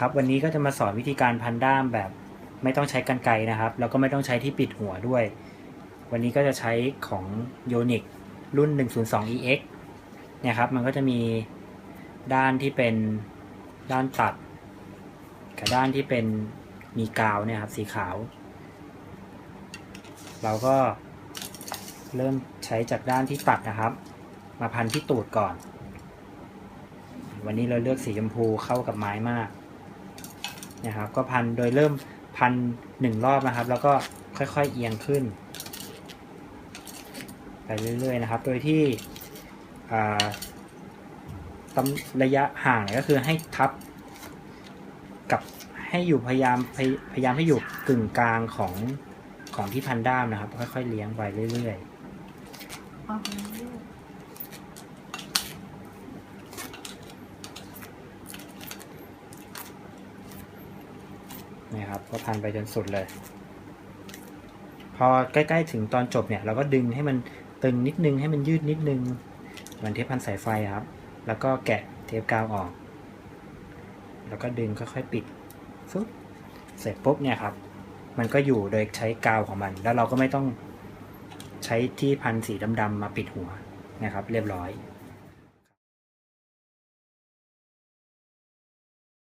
ครับ วันนี้ก็จะมาสอนวิธีการพันด้ามแบบไม่ต้องใช้กันไกรนะครับ แล้วก็ไม่ต้องใช้ที่ปิดหัวด้วย วันนี้ก็จะใช้ของ y o n i c รุ่น 102 EX เนี่ยครับ มันก็จะมีด้านที่เป็นด้านตัด กับด้านที่เป็นมีกาวเนี่ยครับสีขาว เราก็เริ่มใช้จากด้านที่ตัดนะครับ มาพันที่ตูดก่อนวันนี้เราเลือกสีชมพูเข้ากับไม้มาก นะครับ ก็พันโดยเริ่มพันหนึ่งรอบนะครับ แล้วก็ค่อยๆเอียงขึ้น ไปเรื่อยๆนะครับ โดยที่อ่าตำระยะห่างก็คือให้ทับกับให้อยู่พยายามพยพยายามให้อยู่กึ่งกลางของของที่พันด้ามนะครับ ค่อยๆเลี้ยงไปเรื่อยๆ นี่ครับก็พันไปจนสุดเลย พอใกล้ๆถึงตอนจบเนี่ยเราก็ดึงให้มันตึงนิดนึงให้มันยืดนิดนึงเหมือนเทปพันสายไฟครับ แล้วก็แกะเทปกาวออก แล้วก็ดึงค่อยๆปิดฟึ๊บเสร็จปุ๊บเนี่ยครับ มันก็อยู่โดยใช้กาวของมัน แล้วเราก็ไม่ต้องใช้ที่พันสีดำๆมาปิดหัวนะครับ เรียบร้อย